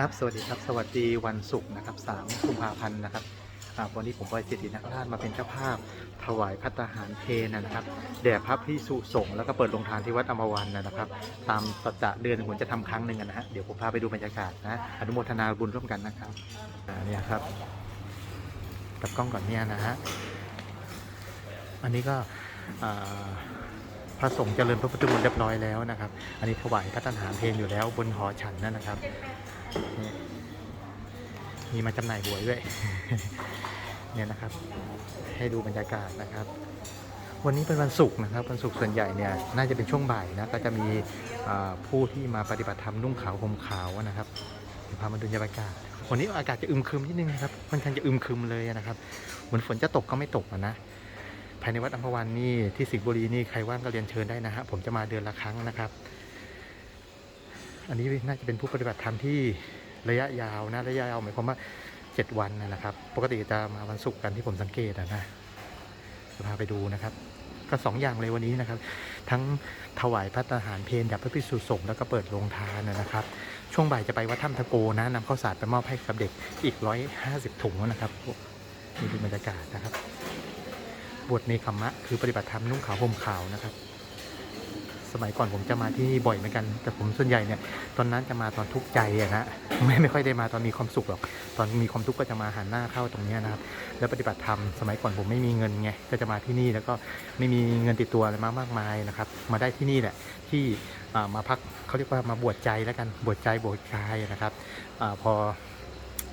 ครับ สวัสดีครับ สวัสดีวันศุกร์นะครับ3กุมภาพันธ์นะครับวันนี้ผมบอยสิทธินักราชมาเป็นเจ้าภาพ ถวายพัตตาหารเพลนะครับแด่พระพิสุสงฆ์แล้วก็เปิดโรงทานที่วัดอมวันนะครับ ตามสัจจะเดือนผมจะทำครั้งหนึ่งนะฮะเดี๋ยวผมพาไปดูบรรยากาศนะอนุโมทนาบุญร่วมกันนะครับอ่าเนี่ยครับกับกล้องก่อนเนี่ยนะฮะอันนี้ก็พระสงฆ์เจริญพระพุทธมนต์เรียบร้อยแล้วนะครับ อันนี้ถวายพัตตาหารเพลอยู่แล้วบนหอฉันนั่นนะครับ มีมาจำหน่ายหวยด้วย เนี่ยนะครับ ให้ดูบรรยากาศนะครับ วันนี้เป็นวันศุกร์นะครับ วันศุกร์ส่วนใหญ่เนี่ยน่าจะเป็นช่วงบ่ายนะก็จะมีอ่าผู้ที่มาปฏิบัติธรรมนุ่งขาวห่มขาวนะครับเดี๋ยวพามาดูบรรยากาศวันนี้อากาศจะอึมครึมนิดนึงนะครับค่อนข้างจะอึมครึมเลยนะครับเหมือนฝนจะตกก็ไม่ตกอะนะภายในวัดอัมพวันนี่ที่สิงห์บุรีนี่ใครว่างก็เรียนเชิญได้นะฮะผมจะมาเดือนละครั้งนะครับ อันนี้น่าจะเป็นผู้ปฏิบัติธรรมที่ ระยะยาวนะระยะยาวหมายความว่า 7 วันนะครับ ปกติจะมาวันศุกร์กันที่ผมสังเกตนะจะพาไปดูนะครับ ก็สองอย่างเลยวันนี้นะครับ ทั้งถวายพระทหารเพลแด่พระพิสุสงฆ์แล้วก็เปิดโรงทานนะครับ ช่วงบ่ายจะไปวัดถ้ำตะโกนะนำข้าวสารไปมอบให้กับเด็กอีก 150 ถุงนะครับนี่ดูบรรยากาศนะครับบวชเนคขมมะคือปฏิบัติธรรมนุ่งขาวห่มขาวนะครับ สมัยก่อนผมจะมาที่นี่บ่อยเหมือนกัน แต่ผมส่วนใหญ่เนี่ยตอนนั้นจะมาตอนทุกข์ใจอะนะไม่ไม่ค่อยได้มาตอนมีความสุขหรอก ตอนมีความทุกข์ก็จะมาหันหน้าเข้าตรงนี้นะครับ แล้วปฏิบัติธรรมสมัยก่อนผมไม่มีเงินไงก็จะมาที่นี่แล้วก็ไม่มีเงินติดตัวอะไรมามากมายนะครับ มาได้ที่นี่แหละที่มาพักเขาเรียกว่ามาบวชใจแล้วกันบวชใจบวชกายนะครับอพอ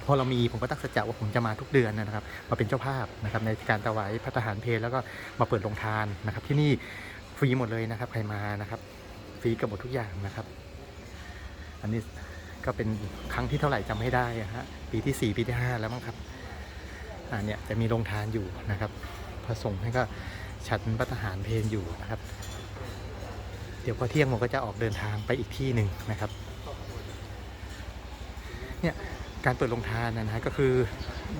พอเรามีผมก็ตั้งสัจจะว่าผมจะมาทุกเดือนนะครับ มาเป็นเจ้าภาพนะครับในการถวายพระทหารเพลแล้วก็มาเปิดโรงทานนะครับที่นี่ รีหมดเลยนะครับ ใครมานะครับ ฟรีกับหมดทุกอย่างนะครับ อันนี้ก็เป็นครั้งที่เท่าไหร่จำไม่ได้ฮะปีที่ 4 ปีที่ 5 แล้วมั้งครับอ่าเนี่ยจะมีโรงทานอยู่นะครับพระสงฆ์ท่านก็ฉันพระทหารเพลนอยู่นะครับ เดี๋ยวพอเที่ยงผมก็จะออกเดินทางไปอีกที่หนึ่งนะครับเนี่ยการเปิดโรงทานนะฮะก็คือ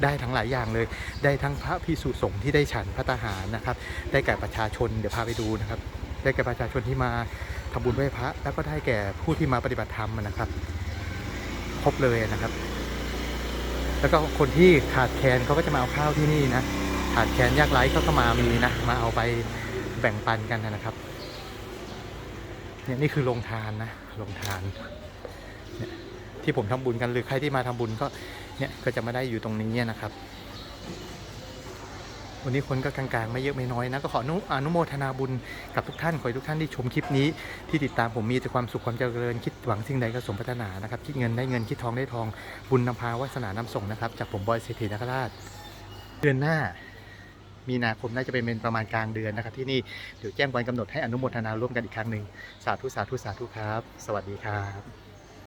ได้ทั้งหลายอย่างเลย ได้ทั้งพระพิสุสงฆ์ที่ได้ฉันพระทหารนะครับ ได้แก่ประชาชนเดี๋ยวพาไปดูนะครับ ได้แก่ประชาชนที่มาทำบุญไหว้พระ แล้วก็ได้แก่ผู้ที่มาปฏิบัติธรรมนะครับ ครบเลยนะครับ แล้วก็คนที่ขาดแคลนเขาก็จะมาเอาข้าวที่นี่นะขาดแคลนยากไร้เขาก็มามีนะมาเอาไปแบ่งปันกันนะครับเนี่ยนี่คือโรงทานนะโรงทาน ที่ผมทำบุญกันหรือใครที่มาทำบุญก็เนี่ยก็จะมาได้อยู่ตรงนี้นะครับ วันนี้คนก็กลางๆ ไม่เยอะไม่น้อยนะก็ขออนุอนุโมทนาบุญกับทุกท่านขอให้ทุกท่านที่ชมคลิปนี้ ที่ติดตามผมมีแต่ความสุขความเจริญคิดหวังสิ่งใดก็สมปรารถนานะครับคิดเงินได้เงินคิดทองได้ทองบุญนำพาวาสนานำส่งนะครับ จากผมบอยเศรษฐีนคราชเดือนหน้ามีนาคมน่าจะเป็นประมาณกลางเดือนนะครับ ที่นี่เดี๋ยวแจ้งวันกำหนดให้อนุโมทนาร่วมกันอีกครั้งหนึ่งสาธุสาธุสาธุครับ สวัสดีครับ